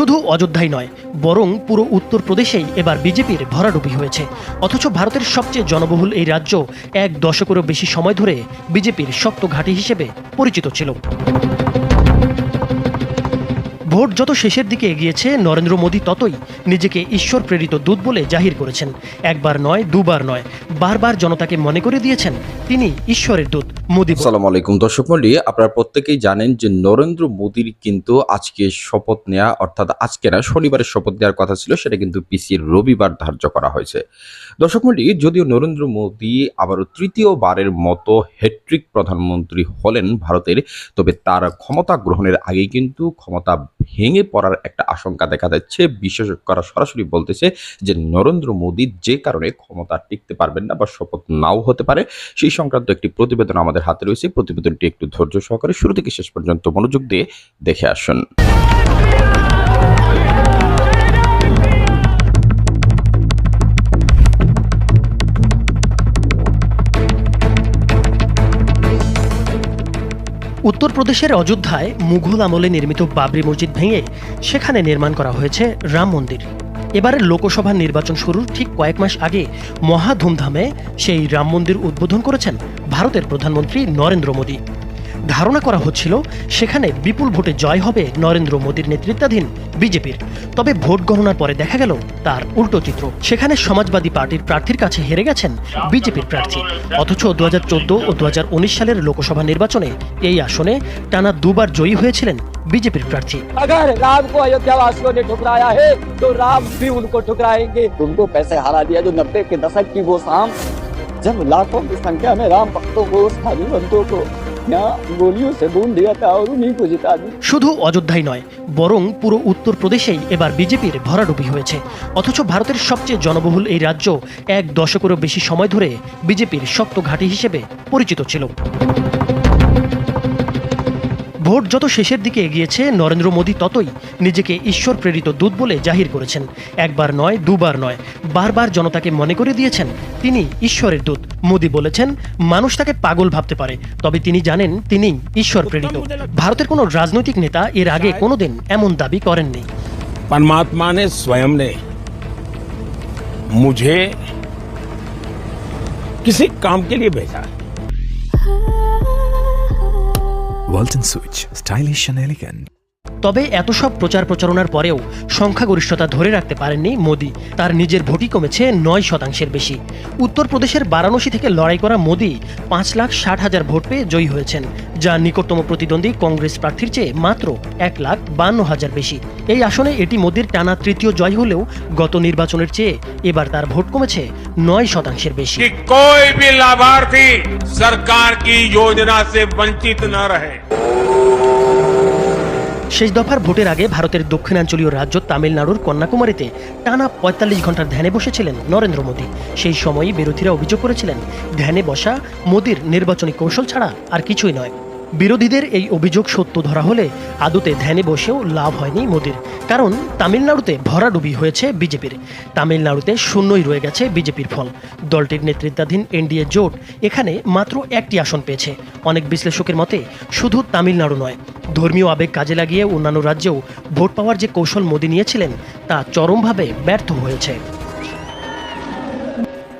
শুধু অযোধ্যায় নয়, বরং পুরো উত্তরপ্রদেশেই এবার বিজেপির ভরাডুবি হয়েছে। অথচ ভারতের সবচেয়ে জনবহুল এই রাজ্য এক দশকেরও বেশি সময় ধরে বিজেপির শক্ত ঘাঁটি হিসেবে পরিচিত ছিল। ভোট যত শেষের দিকে এগিয়েছে, নরেন্দ্র মোদী ততই নিজেকে ঈশ্বর প্রেরিত দূত বলে জাহির করেছেন একবার নয়, দুবার নয়, বারবার জনতাকে মনে করে দিয়েছেন তিনি ঈশ্বরের দূত, মোদী। আসসালামু আলাইকুম দর্শক মন্ডলী আপনারা প্রত্যেকেই জানেন যে নরেন্দ্র মোদীর কিন্তু আজকে শপথ নেওয়া অর্থাৎ আজকে না শনিবারের শপথ নেওয়ার কথা ছিল, সেটা কিন্তু পিসির রবিবার ধার্য করা হয়েছে দর্শক মন্ডলী যদিও নরেন্দ্র মোদী আবারও তৃতীয়বারের মতো হ্যাট্রিক প্রধানমন্ত্রী হলেন ভারতের, তবে তার ক্ষমতা গ্রহণের আগেই কিন্তু ক্ষমতা ভেঙে পড়ার একটা আশঙ্কা দেখা যাচ্ছে। বিশেষজ্ঞরা সরাসরি বলতেছে যে, নরেন্দ্র মোদী যে কারণে ক্ষমতা টিকতে পারবেন না বা শপথ নাও হতে পারে, সেই সংক্রান্ত একটি প্রতিবেদন আমাদের হাতে রয়েছে। প্রতিবেদনটি একটু ধৈর্য সহকারে শুরু থেকে শেষ পর্যন্ত মনোযোগ দিয়ে দেখে আসুন। উত্তরপ্রদেশের অযোধ্যায় মুঘল আমলে নির্মিত বাবরি মসজিদ ভেঙে সেখানে নির্মাণ করা হয়েছে রাম মন্দির। এবারের লোকসভা নির্বাচন শুরুর ঠিক কয়েক মাস আগে মহা ধুমধামে সেই রাম মন্দির উদ্বোধন করেছেন ভারতের প্রধানমন্ত্রী নরেন্দ্র মোদী। ধারণা করা হচ্ছিল সেখানে বিপুল ভোটে জয় হবে নরেন্দ্র মোদীর নেতৃত্বাধীন বিজেপির তবে ভোট গণনার পরে দেখা গেল তার উল্টো চিত্র সেখানে সমাজবাদী পার্টির প্রার্থীর কাছে হেরে গেছেন বিজেপির প্রার্থী অথচ দু ও দু সালের লোকসভা নির্বাচনে এই আসনে টানা দুবার জয়ী হয়েছিলেন বিজেপির প্রার্থী अगर राम को अयोध्या वासियों ने ठुकराया है तो राम भी उनको ठुकराएंगे उनको पैसे हरा दिया जो नब्बे के दशक की वो शाम जब लाखों की संख्या में राम भक्तों को स्थानीय बंधुओं को শুধু অযোধ্যায় নয়, বরং পুরো উত্তরপ্রদেশেই এবার বিজেপির ভরাডুবি হয়েছে। অথচ ভারতের সবচেয়ে জনবহুল এই রাজ্য এক দশকেরও বেশি সময় ধরে বিজেপির শক্ত ঘাঁটি হিসেবে পরিচিত ছিল। ভোট যত শেষের দিকে এগিয়েছে নরেন্দ্র মোদী ততই নিজেকে ঈশ্বর প্রেরিত দূত বলে জাহির করেছেন একবার নয় দুবার নয় বারবার জনতাকে মনে করে দিয়েছেন তিনি ঈশ্বরের দূত মোদী বলেছেন মানুষ তাকে পাগল ভাবতে পারে তবে তিনি জানেন তিনি ঈশ্বর প্রেরিত ভারতের কোনো রাজনৈতিক নেতা এর আগে কোনোদিন এমন দাবি করেননি परमात्मा ने स्वयं ने मुझे किसी काम के लिए भेजा है Walton Switch, stylish and elegant. তবে এত সব প্রচার প্রচারণার পরেও সংখ্যাগরিষ্ঠতা ধরে রাখতে পারেননি মোদি তার নিজের ভোটই কমেছে নয় শতাংশের বেশি উত্তরপ্রদেশের বারাণসী থেকে লড়াই করা মোদি পাঁচ লাখ ষাট হাজার ভোট পেয়ে জয়ী হয়েছেন যা নিকটতম প্রতিদ্বন্দ্বী কংগ্রেস প্রার্থীর চেয়ে মাত্র এক লাখ বান্ন হাজার বেশি এই আসনে এটি মোদির টানা তৃতীয় জয় হলেও গত নির্বাচনের চেয়ে এবার তার ভোট কমেছে নয় শতাংশের বেশি कि कोई भी लाभार्थी सरकार की योजना से वंचित न रहे শেষ দফার ভোটের আগে ভারতের দক্ষিণাঞ্চলীয় রাজ্য তামিলনাড়ুর কন্যাকুমারীতে টানা পঁয়তাল্লিশ ঘণ্টার ধ্যানে বসেছিলেন নরেন্দ্র মোদী। সেই সময়ই বিরোধীরা অভিযোগ করেছিলেন, ধ্যানে বসা মোদীর নির্বাচনী কৌশল ছাড়া আর কিছুই নয়। বিরোধীদের এই অভিযোগ সত্য ধরা হলে আদতে ধ্যানে বসেও লাভ হয়নি মোদীর। কারণ তামিলনাড়ুতে ভরাডুবি হয়েছে বিজেপির। তামিলনাড়ুতে শূন্যই রয়ে গেছে বিজেপির ফল। দলটির নেতৃত্বাধীন এনডিএ জোট এখানে মাত্র একটি আসন পেয়েছে। অনেক বিশ্লেষকের মতে, শুধু তামিলনাড়ু নয়, ধর্মীয় আবেগ কাজে লাগিয়ে অন্যান্য রাজ্যেও ভোট পাওয়ার যে কৌশল মোদী নিয়েছিলেন, তা চরমভাবে ব্যর্থ হয়েছে।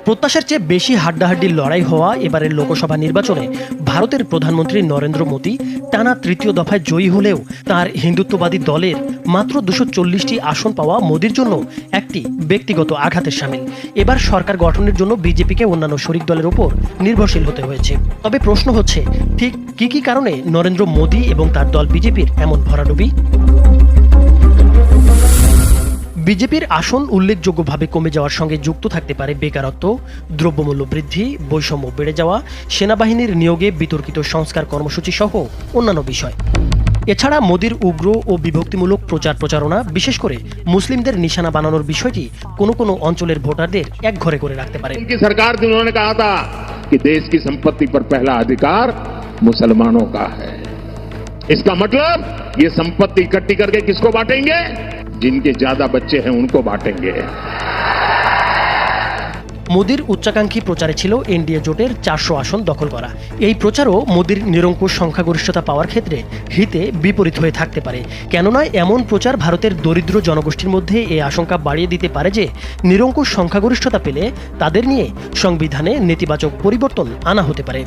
প্রত্যাশার চেয়ে বেশি হাড্ডাহাড্ডির লড়াই হওয়া এবারের লোকসভা নির্বাচনে ভারতের প্রধানমন্ত্রী নরেন্দ্র মোদী টানা তৃতীয় দফায় জয়ী হলেও তার হিন্দুত্ববাদী দলের মাত্র দুশো চল্লিশটি আসন পাওয়া মোদীর জন্য একটি ব্যক্তিগত আঘাতের সামিল। এবার সরকার গঠনের জন্য বিজেপিকে অন্যান্য শরিক দলের ওপর নির্ভরশীল হতে হয়েছে। তবে প্রশ্ন হচ্ছে, ঠিক কি কি কারণে নরেন্দ্র মোদী এবং তার দল বিজেপির এমন ভরাডুবি? বিজেপির আসন উল্লেখযোগ্যভাবে কমে যাওয়ার সঙ্গে যুক্ত থাকতে পারে বেকারত্ব দ্রব্যমূল্য বৃদ্ধি বৈষম্য বেড়ে যাওয়া সেনাবাহিনীর নিয়োগে বিতর্কিত সংস্কার কর্মসূচি সহ অন্যান্য বিষয় এছাড়া মোদির উগ্র ও বিভক্তিমূলক প্রচার প্রচারণা বিশেষ করে মুসলিমদের নিশানা বানানোর বিষয়টি কোনো কোনো অঞ্চলের ভোটারদের একঘরে করে রাখতে পারে उनकी सरकार थी उन्होंने कहा था कि देश की संपत्ति पर पहला अधिकार मुसलमानों का है इसका मतलब ये संपत्ति इकट्ठी करके किसको बांटेंगे जिनके ज्यादा बच्चे हैं उनको बांटेंगे মোদির উচ্চাকাঙ্ক্ষী প্রচারে ছিল এনডিএ জোটের চারশো আসন দখল করা এই প্রচারও মোদির নিরঙ্কুশ সংখ্যাগরিষ্ঠতা পাওয়ার ক্ষেত্রে হিতে বিপরীত হয়ে থাকতে পারে কেননা এমন প্রচার ভারতের দরিদ্র জনগোষ্ঠীর মধ্যে এই আশঙ্কা বাড়িয়ে দিতে পারে যে নিরঙ্কুশ সংখ্যাগরিষ্ঠতা পেলে তাদের নিয়ে সংবিধানে নেতিবাচক পরিবর্তন আনা হতে পারে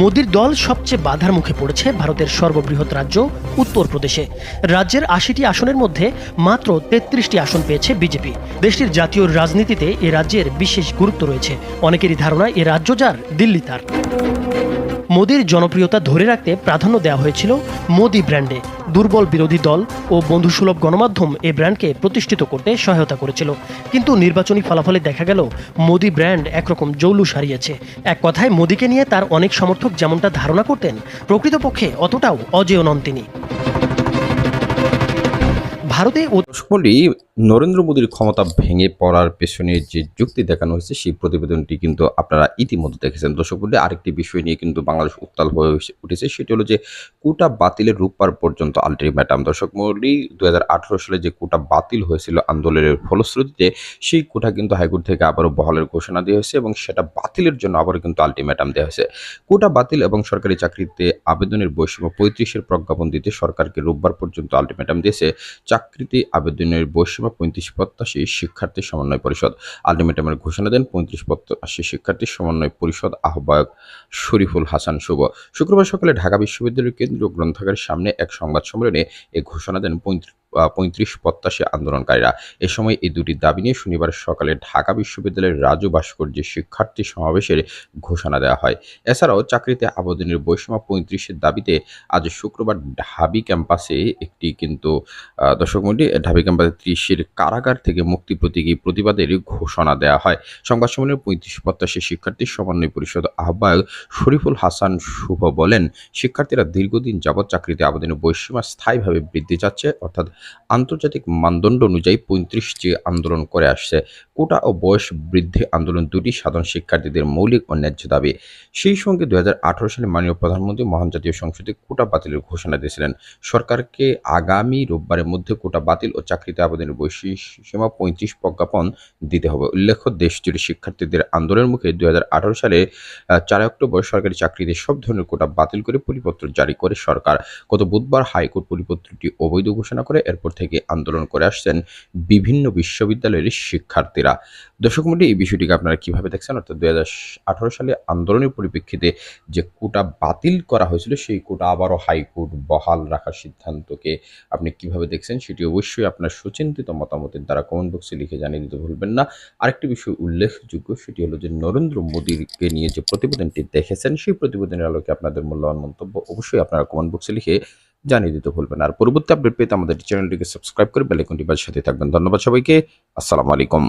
মোদির দল সবচেয়ে বাধার মুখে পড়েছে ভারতের সর্ববৃহৎ রাজ্য উত্তরপ্রদেশে। রাজ্যের আশিটি আসনের মধ্যে মাত্র তেত্রিশটি আসন পেয়েছে বিজেপি। দেশটির জাতীয় রাজনীতিতে এ রাজ্যের বিশেষ গুরুত্ব রয়েছে। অনেকেরই ধারণা, এ রাজ্য যার দিল্লি তার। মোদীর জনপ্রিয়তা ধরে রাখতে প্রাধান্য দেওয়া হয়েছিল মোদি ব্র্যান্ডে। দুর্বল বিরোধী দল ও বন্ধুসুলভ গণমাধ্যম এ ব্র্যান্ডকে প্রতিষ্ঠিত করতে সহায়তা করেছিল। কিন্তু নির্বাচনী ফলাফলে দেখা গেল, মোদি ব্র্যান্ড একরকম জৌলুস হারিয়েছে। এক কথায়, মোদিকে নিয়ে তার অনেক সমর্থক যেমনটা ধারণা করতেন, প্রকৃতপক্ষে অতটাও অজেয় নন তিনি। ভারতে নরেন্দ্র মোদীর ক্ষমতা ভেঙে পড়ার পেছনে যে যুক্তি দেখানো হয়েছে সেই প্রতিবেদনটি কিন্তু আপনারা ইতিমধ্যে দেখেছেন। দর্শক মণ্ডলী, আরেকটি বিষয় নিয়ে কিন্তু বাংলাদেশ উত্তাল হয়ে উঠেছে সেটি হলো যে কোটা বাতিলের রূপবার পর্যন্ত আলটিমেটাম। দর্শক মণ্ডলী দু সালে যে কোটা বাতিল হয়েছিল আন্দোলনের ফলশ্রুতিতে সেই কোটা কিন্তু হাইকোর্ট থেকে আবারও বহালের ঘোষণা দেওয়া হয়েছে এবং সেটা বাতিলের জন্য আবারও কিন্তু আলটিমেটাম দেওয়া হয়েছে। কোটা বাতিল এবং সরকারি চাকরিতে আবেদনের বৈষম্য পঁয়ত্রিশের প্রজ্ঞাপন দিতে সরকারকে রোববার পর্যন্ত আলটিমেটাম দিয়েছে। চাকরিতে আবেদনের বৈষম্য পঁয়ত্রিশ প্রত্যাশী শিক্ষার্থী সমন্বয় পরিষদ। আলটিমেটামের ঘোষণা দেন, পঁয়ত্রিশ প্রত্যাশী শিক্ষার্থী সমন্বয় পরিষদ আহ্বায়ক শরীফুল হাসান শুভ। শুক্রবার সকালে ঢাকা বিশ্ববিদ্যালয়ের কেন্দ্রীয় গ্রন্থাগারের সামনে এক সংবাদ সম্মেলনে এ ঘোষণা দেন পঁয়ত্রিশ পঁয়ত্রিশ প্রত্যাশী আন্দোলনকারীরা। এ সময় এই দুটি দাবি নিয়ে শনিবার সকালে ঢাকা বিশ্ববিদ্যালয়ের রাজু ভাস্কর্যে শিক্ষার্থী সমাবেশের ঘোষণা দেওয়া হয়। এছাড়াও চাকরিতে আবেদনের বৈষম্য পঁয়ত্রিশের দাবিতে আজ শুক্রবার ঢাবি ক্যাম্পাসে একটি কিন্তু দর্শক মন্ডলী ঢাবি ক্যাম্পাসে ত্রিশের কারাগার থেকে মুক্তি প্রতীকী প্রতিবাদের ঘোষণা দেওয়া হয়। সংবাদ সম্মেলনে পঁয়ত্রিশ প্রত্যাশী শিক্ষার্থী সমন্বয় পরিষদ আহ্বায়ক শরীফুল হাসান শুভ বলেন, শিক্ষার্থীরা দীর্ঘদিন যাবৎ চাকরিতে আবেদনের বৈষম্য স্থায়ীভাবে বৃদ্ধি যাচ্ছে অর্থাৎ আন্তর্জাতিক মানদণ্ড অনুযায়ী পঁয়ত্রিশটি আন্দোলন করে আসছে। কোটা ও বয়স বৃদ্ধি আন্দোলন দুটি সাধারণ শিক্ষার্থীদের মৌলিক ও ন্যায্য দাবি। সেই সঙ্গে দু হাজার আঠারো সালে মাননীয় প্রধানমন্ত্রী মহান জাতীয় সংসদে কোটা বাতিলের ঘোষণা দিয়েছিলেন। সরকারকে আগামী রোববারের মধ্যে কোটা বাতিল ও চাকরিতে আবেদনের বৈশিষ্ট্যসীমা পঁয়ত্রিশ প্রজ্ঞাপন দিতে হবে। উল্লেখ্য, দেশজুড়ে শিক্ষার্থীদের আন্দোলনের মুখে দুই হাজার আঠারো সালে চার অক্টোবর সরকারি চাকরিতে সব ধরনের কোটা বাতিল করে পরিপত্র জারি করে সরকার। গত বুধবার হাইকোর্ট পরিপত্রটি অবৈধ ঘোষণা করে এরপর থেকে আন্দোলন করে আসছেন বিভিন্ন বিশ্ববিদ্যালয়ের শিক্ষার্থীরা। দর্শক মন্ডলী, এই বিষয়টিকে আপনারা কীভাবে দেখছেন? অর্থাৎ দুই সালে আন্দোলনের পরিপ্রেক্ষিতে যে কোটা বাতিল করা হয়েছিল, সেই কোটা আবারও হাইকোর্ট বহাল রাখার সিদ্ধান্তকে আপনি কীভাবে দেখছেন সেটি অবশ্যই আপনার সুচিন্তিত মতামতের দ্বারা কমেন্ট বক্সে লিখে জানিয়ে দিতে ভুলবেন না। আরেকটি বিষয় উল্লেখযোগ্য, সেটি হলো যে নরেন্দ্র মোদীকে নিয়ে যে প্রতিবেদনটি দেখেছেন, সেই প্রতিবেদনের আলোকে আপনাদের মূল্যবান মন্তব্য অবশ্যই আপনারা কমেন্ট বক্সে লিখে জানিয়ে দিতে ভুলবেন আর পরবর্তী আপডেট পেতে আমাদের চ্যানেলটিকে সাবস্ক্রাইব করে বেলাইকনটি বাজার সাথে থাকবেন। ধন্যবাদ সবাইকে। আসসালামু আলাইকুম।